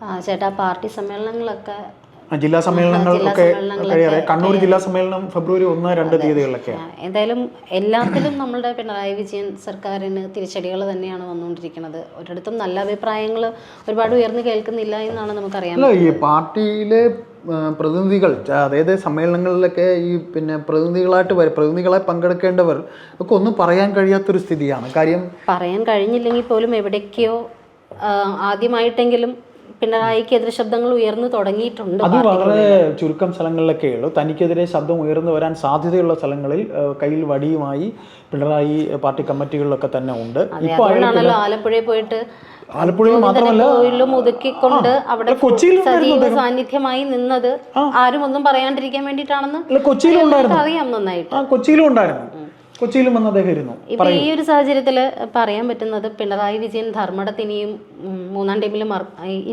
ആ ചേട്ടാ പാർട്ടി സമ്മേളനങ്ങളൊക്കെ ജില്ലാ സമ്മേളനങ്ങൾ ഒക്കെ സമ്മേളനങ്ങളൊക്കെ കണ്ണൂർ ജില്ലാ സമ്മേളനം ഫെബ്രുവരി ഒന്ന് രണ്ട് തീയതികളിലൊക്കെയാണ് എന്തായാലും എല്ലാത്തിലും നമ്മളുടെ പിണറായി വിജയൻ സർക്കാരിന് തിരിച്ചടികൾ തന്നെയാണ് വന്നുകൊണ്ടിരിക്കുന്നത്. ഒരിടത്തും നല്ല അഭിപ്രായങ്ങൾ ഒരുപാട് ഉയർന്നു കേൾക്കുന്നില്ല എന്നാണ് നമുക്കറിയാം ഈ പാർട്ടിയിലെ പ്രതിനിധികൾ അതായത് സമ്മേളനങ്ങളിലൊക്കെ ഈ പിന്നെ പ്രതിനിധികളായിട്ട് വരും പ്രതിനിധികളെ പങ്കെടുക്കേണ്ടവർ ഒക്കെ ഒന്നും പറയാൻ കഴിയാത്തൊരു സ്ഥിതിയാണ്. കാര്യം പറയാൻ കഴിഞ്ഞില്ലെങ്കിൽ പോലും എവിടേക്കോ ആദ്യമായിട്ടെങ്കിലും പിണറായിക്ക് എതിർ ശബ്ദങ്ങൾ ഉയർന്നു തുടങ്ങിയിട്ടുണ്ട് അത് വളരെ ചുരുക്കം സ്ഥലങ്ങളിലൊക്കെ ഉള്ളൂ. തനിക്കെതിരെ ശബ്ദം ഉയർന്നു വരാൻ സാധ്യതയുള്ള സ്ഥലങ്ങളിൽ കയ്യിൽ വടിയുമായി പിണറായി പാർട്ടി കമ്മിറ്റികളിലൊക്കെ തന്നെ ഉണ്ട്. ഇപ്പൊ ആലപ്പുഴയിൽ പോയിട്ട് ആലപ്പുഴയിൽ മാത്രമല്ല ഒതുക്കിക്കൊണ്ട് അവിടെ സജീവ സാന്നിധ്യമായി നിന്നത് ആരും ഒന്നും പറയാണ്ടിരിക്കാൻ വേണ്ടിയിട്ടാണെന്ന് അറിയാം നന്നായിട്ട്. കൊച്ചിയിലും ഉണ്ടായിരുന്നു. കൊച്ചിയിലും വന്ന് അദ്ദേഹം ഇരുന്നു. ഇപ്പൊ ഈ ഒരു സാഹചര്യത്തിൽ പറയാൻ പറ്റുന്നത് പിണറായി വിജയൻ ധർമ്മടത്ത് ഇനിയും മൂന്നാം ടൈമിൽ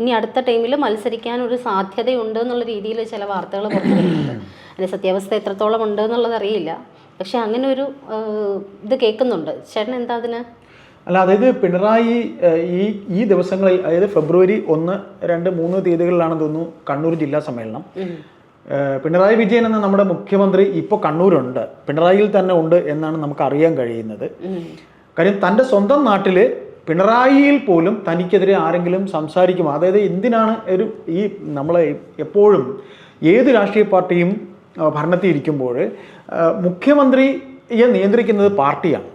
ഇനി അടുത്ത ടൈമിൽ മത്സരിക്കാൻ ഒരു സാധ്യതയുണ്ട് എന്നുള്ള രീതിയിൽ ചില വാർത്തകൾ പുറത്തു വരുന്നുണ്ട്. അതിന്റെ സത്യാവസ്ഥ എത്രത്തോളം ഉണ്ട് എന്നുള്ളത് അറിയില്ല. പക്ഷെ അങ്ങനെ ഒരു ഇത് കേൾക്കുന്നുണ്ട്. ചേട്ടൻ എന്താ അതിന്? അല്ല അതായത് പിണറായി ഈ ഈ ദിവസങ്ങളിൽ അതായത് ഫെബ്രുവരി ഒന്ന് രണ്ട് മൂന്ന് തീയതികളിലാണെന്ന് തോന്നുന്നു കണ്ണൂർ ജില്ലാ സമ്മേളനം. പിണറായി വിജയൻ എന്ന നമ്മുടെ മുഖ്യമന്ത്രി ഇപ്പോൾ കണ്ണൂരുണ്ട്. പിണറായിയിൽ തന്നെ ഉണ്ട് എന്നാണ് നമുക്ക് അറിയാൻ കഴിയുന്നത്. കാര്യം തന്റെ സ്വന്തം നാട്ടിൽ പിണറായിയിൽ പോലും തനിക്കെതിരെ ആരെങ്കിലും സംസാരിക്കും അതായത് എന്തിനാണ് ഒരു ഈ നമ്മളെ എപ്പോഴും ഏത് രാഷ്ട്രീയ പാർട്ടിയും ഭരണത്തിൽ ഇരിക്കുമ്പോൾ മുഖ്യമന്ത്രിയെ നിയന്ത്രിക്കുന്നത് പാർട്ടിയാണ്.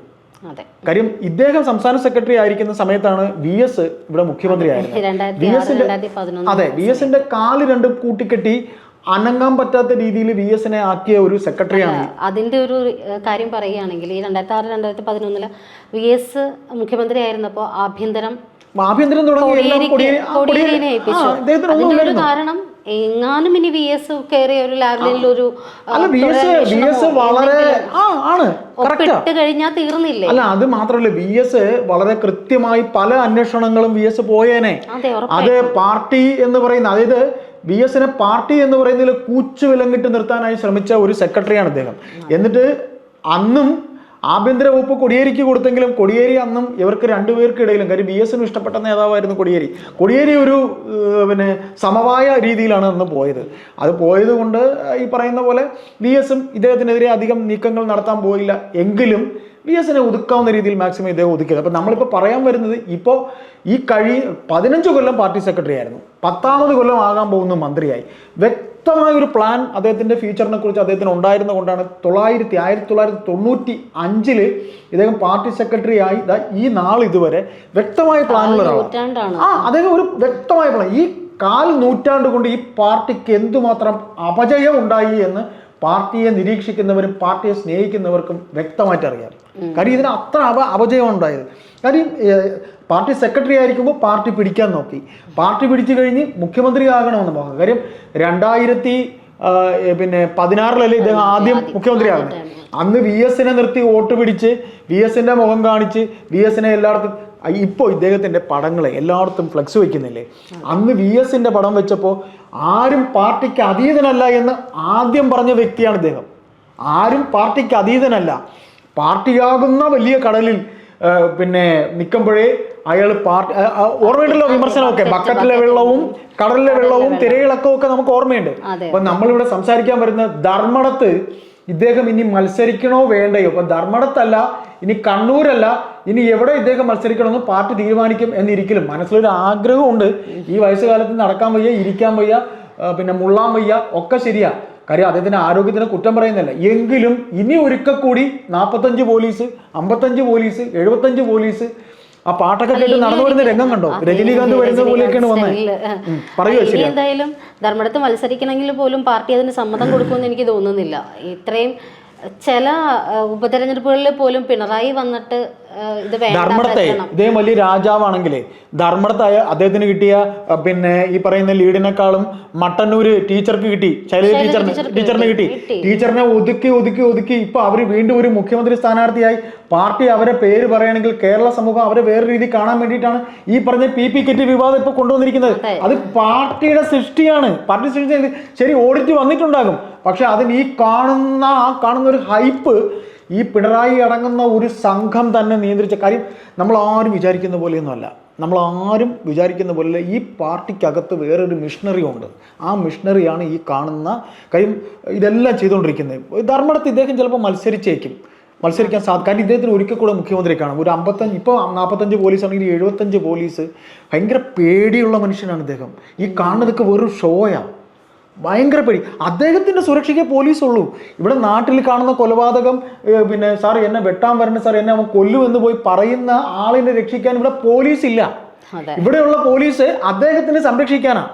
കാര്യം ഇദ്ദേഹം സംസ്ഥാന സെക്രട്ടറി ആയിരിക്കുന്ന സമയത്താണ് വി എസ് ഇവിടെ മുഖ്യമന്ത്രി ആയിരുന്നത് വി എസിന്റെ അതെ വി എസിന്റെ കാൽ രണ്ടും കൂട്ടിക്കെട്ടി അനങ്ങാൻ പറ്റാത്ത രീതിയിൽ വി എസിനെ ആക്കിയ ഒരു സെക്രട്ടറിയാണ് അതിന്റെ ഒരു കാര്യം പറയുകയാണെങ്കിൽ ഈ രണ്ടായിരത്തി ആറ് രണ്ടായിരത്തി പതിനൊന്നിൽ വി എസ് മുഖ്യമന്ത്രി ആയിരുന്നപ്പോൾ ആഭ്യന്തരം ആഭ്യന്തരം തുടങ്ങി കാരണം എങ്ങാനും ഇനി വി എസ് കയറിയ ഒരു തൊഴിലന്വേഷണമോ വളരെ ആണ്. ഒപ്പിട്ട് കഴിഞ്ഞാൽ തീർന്നില്ലേ? അല്ല അത് മാത്രമല്ല വി എസ് വളരെ കൃത്യമായി പല അന്വേഷണങ്ങളും വി എസ് പോയേനെ. അത് പാർട്ടി എന്ന് പറയുന്ന അതായത് വി എസിനെ പാർട്ടി എന്ന് പറയുന്നതിൽ കൂച്ചു വിലങ്ങിട്ട് നിർത്താനായി ശ്രമിച്ച ഒരു സെക്രട്ടറിയാണ് അദ്ദേഹം. എന്നിട്ട് അന്നും ആഭ്യന്തര വകുപ്പ് കൊടിയേരിക്ക് കൊടുത്തെങ്കിലും കൊടിയേരി അന്നും ഇവർക്ക് രണ്ടുപേർക്കിടയിലും കാര്യം ബി എസിനും ഇഷ്ടപ്പെട്ട നേതാവായിരുന്നു കൊടിയേരി. കൊടിയേരി ഒരു പിന്നെ സമവായ രീതിയിലാണ് അന്ന് പോയത്. അത് പോയത് കൊണ്ട് ഈ പറയുന്ന പോലെ ബി എസും ഇദ്ദേഹത്തിനെതിരെ അധികം നീക്കങ്ങൾ നടത്താൻ പോയില്ല. എങ്കിലും വി എസിനെ ഒതുക്കാവുന്ന രീതിയിൽ മാക്സിമം ഇദ്ദേഹം ഒതുക്കിയത് അപ്പം നമ്മളിപ്പോൾ പറയാൻ വരുന്നത് ഇപ്പോൾ ഈ കഴി പതിനഞ്ച് കൊല്ലം പാർട്ടി സെക്രട്ടറി ആയിരുന്നു. പത്താമത് കൊല്ലം ആകാൻ പോകുന്ന മന്ത്രിയായി. വ്യക്തമായ ഒരു പ്ലാൻ അദ്ദേഹത്തിന്റെ ഫ്യൂച്ചറിനെ കുറിച്ച് അദ്ദേഹത്തിന് ഉണ്ടായിരുന്നത് കൊണ്ടാണ് തൊള്ളായിരത്തി ആയിരത്തി തൊള്ളായിരത്തി തൊണ്ണൂറ്റി അഞ്ചിൽ ഇദ്ദേഹം പാർട്ടി സെക്രട്ടറി ആയി. ഈ നാൾ ഇതുവരെ വ്യക്തമായ പ്ലാനുള്ള ഒരാളാണ് ആ അദ്ദേഹം ഒരു വ്യക്തമായ പ്ലാൻ ഈ കാൽ നൂറ്റാണ്ട് കൊണ്ട് ഈ പാർട്ടിക്ക് എന്തുമാത്രം അപജയം ഉണ്ടായി എന്ന് പാർട്ടിയെ നിരീക്ഷിക്കുന്നവരും പാർട്ടിയെ സ്നേഹിക്കുന്നവർക്കും വ്യക്തമായിട്ട് അറിയാം. കാര്യം ഇതിന് അത്ര അപ അപജയം ഉണ്ടായത്. കാര്യം പാർട്ടി സെക്രട്ടറി ആയിരിക്കുമ്പോൾ പാർട്ടി പിടിക്കാൻ നോക്കി. പാർട്ടി പിടിച്ചു കഴിഞ്ഞ് മുഖ്യമന്ത്രി ആകണമെന്ന് നോക്കാം കാര്യം രണ്ടായിരത്തി പിന്നെ പതിനാറിലല്ലേ ഇദ്ദേഹം ആദ്യം മുഖ്യമന്ത്രിയാകുന്നത്? അന്ന് വി എസിനെ നിർത്തി വോട്ട് പിടിച്ച് വി എസിന്റെ മുഖം കാണിച്ച് വി എസിനെ എല്ലായിടത്തും ഇപ്പോൾ ഇദ്ദേഹത്തിന്റെ പടങ്ങൾ എല്ലായിടത്തും ഫ്ലെക്സ് വെക്കുന്നില്ലേ? അന്ന് വി എസിന്റെ പടം വെച്ചപ്പോൾ ആരും പാർട്ടിക്ക് അതീതനല്ല എന്ന് ആദ്യം പറഞ്ഞ വ്യക്തിയാണ് ഇദ്ദേഹം. ആരും പാർട്ടിക്ക് അതീതനല്ല. പാർട്ടിയാകുന്ന വലിയ കടലിൽ പിന്നെ നിൽക്കുമ്പോഴേ അയാൾ പാർട്ടി ഓർമ്മയുണ്ടല്ലോ വിമർശനമൊക്കെ. ബക്കറ്റിലെ വെള്ളവും കടലിലെ വെള്ളവും തിരയിളക്കവും ഒക്കെ നമുക്ക് ഓർമ്മയുണ്ട്. അപ്പൊ നമ്മളിവിടെ സംസാരിക്കാൻ വരുന്ന ധർമ്മടത്ത് ഇദ്ദേഹം ഇനി മത്സരിക്കണോ വേണ്ടയോ? അപ്പൊ ധർമ്മടത്തല്ല ഇനി കണ്ണൂരല്ല ഇനി എവിടെ ഇദ്ദേഹം മത്സരിക്കണമെന്ന് പാർട്ടി തീരുമാനിക്കും എന്നിരിക്കലും. മനസ്സിലൊരു ആഗ്രഹമുണ്ട്. ഈ വയസ്സുകാലത്ത് നടക്കാൻ വയ്യ ഇരിക്കാൻ വയ്യ പിന്നെ മുള്ളാൻ വയ്യ ഒക്കെ ശരിയാ. കാര്യം അദ്ദേഹത്തിന്റെ ആരോഗ്യത്തിന് കുറ്റം പറയുന്നില്ല. എങ്കിലും ഇനി ഒരിക്കൽ കൂടി നാൽപ്പത്തഞ്ച് പോലീസ് അമ്പത്തഞ്ച് പോലീസ് എഴുപത്തഞ്ച് പോലീസ് ആ പാട്ടൊക്കെ കേട്ട് നടന്നു വരുന്ന രംഗം കണ്ടോ? രജനീകാന്ത് വരുന്ന പോലെയൊക്കെയാണ് വന്നത് ഇനി എന്തായാലും ധർമ്മടത്ത് മത്സരിക്കണമെങ്കിൽ പോലും പാർട്ടി അതിന് സമ്മതം കൊടുക്കുമെന്ന് എനിക്ക് തോന്നുന്നില്ല. ഇത്രയും ചില ഉപതെരഞ്ഞെടുപ്പുകളിൽ പോലും പിണറായി വന്നിട്ട് ഇത് ധർമ്മടത്തെ. ഇദ്ദേഹം വലിയ രാജാവാണെങ്കിലേ ധർമ്മടത്തായ അദ്ദേഹത്തിന് കിട്ടിയ പിന്നെ ഈ പറയുന്ന ലീഡിനേക്കാളും മട്ടന്നൂര് ടീച്ചർക്ക് കിട്ടി ശൈലജ ടീച്ചറിന് ടീച്ചറിന് കിട്ടി. ടീച്ചറിനെ ഒതുക്കി ഒതുക്കി ഒതുക്കി ഇപ്പൊ അവർ വീണ്ടും ഒരു മുഖ്യമന്ത്രി സ്ഥാനാർത്ഥിയായി. പാർട്ടി അവരെ പേര് പറയുകയാണെങ്കിൽ കേരള സമൂഹം അവരെ വേറെ രീതി കാണാൻ വേണ്ടിയിട്ടാണ് ഈ പറഞ്ഞ പി പി കിറ്റ് വിവാദം ഇപ്പൊ കൊണ്ടുവന്നിരിക്കുന്നത്. അത്. പാർട്ടിയുടെ സൃഷ്ടിയാണ്. പാർട്ടി സൃഷ്ടി ശരി ഓഡിറ്റ് വന്നിട്ടുണ്ടാകും. പക്ഷെ അതിന് ഈ കാണുന്ന ആ കാണുന്ന ഒരു ഹൈപ്പ് ഈ പിണറായി അടങ്ങുന്ന ഒരു സംഘം തന്നെ നിയന്ത്രിച്ച കാര്യം നമ്മൾ ആരും വിചാരിക്കുന്ന പോലെയൊന്നുമല്ല. നമ്മൾ ആരും വിചാരിക്കുന്ന പോലെ ഈ പാർട്ടിക്കകത്ത് വേറൊരു മിഷണറി ഉണ്ട്. ആ മിഷണറിയാണ് ഈ കാണുന്ന കാര്യം ഇതെല്ലാം ചെയ്തുകൊണ്ടിരിക്കുന്നത്. ധർമ്മടത്ത് ഇദ്ദേഹം ചിലപ്പോൾ മത്സരിച്ചേക്കും. മത്സരിക്കാൻ സാധിക്കും കാരണം ഇദ്ദേഹത്തിന് ഒരിക്കൽ കൂടെ മുഖ്യമന്ത്രി കാണും ഒരു അമ്പത്തഞ്ച് ഇപ്പോൾ നാൽപ്പത്തഞ്ച് പോലീസ് ആണെങ്കിൽ എഴുപത്തഞ്ച് പോലീസ് ഭയങ്കര പേടിയുള്ള മനുഷ്യനാണ് ഇദ്ദേഹം. ഈ കാണുന്നതൊക്കെ വെറും ഷോയാണ് ഭയങ്കര പേടി. അദ്ദേഹത്തിന്റെ സുരക്ഷയ്ക്ക് പോലീസ് ഉള്ളൂ ഇവിടെ നാട്ടിൽ കാണുന്ന കൊലപാതകം പിന്നെ സാർ എന്നെ വെട്ടാൻ വരണ്ട സാർ എന്നെ അവൻ കൊല്ലുമെന്ന് പോയി പറയുന്ന ആളിനെ രക്ഷിക്കാൻ ഇവിടെ പോലീസ് ഇല്ല ഇവിടെയുള്ള പോലീസ് അദ്ദേഹത്തിനെ സംരക്ഷിക്കാനാണ്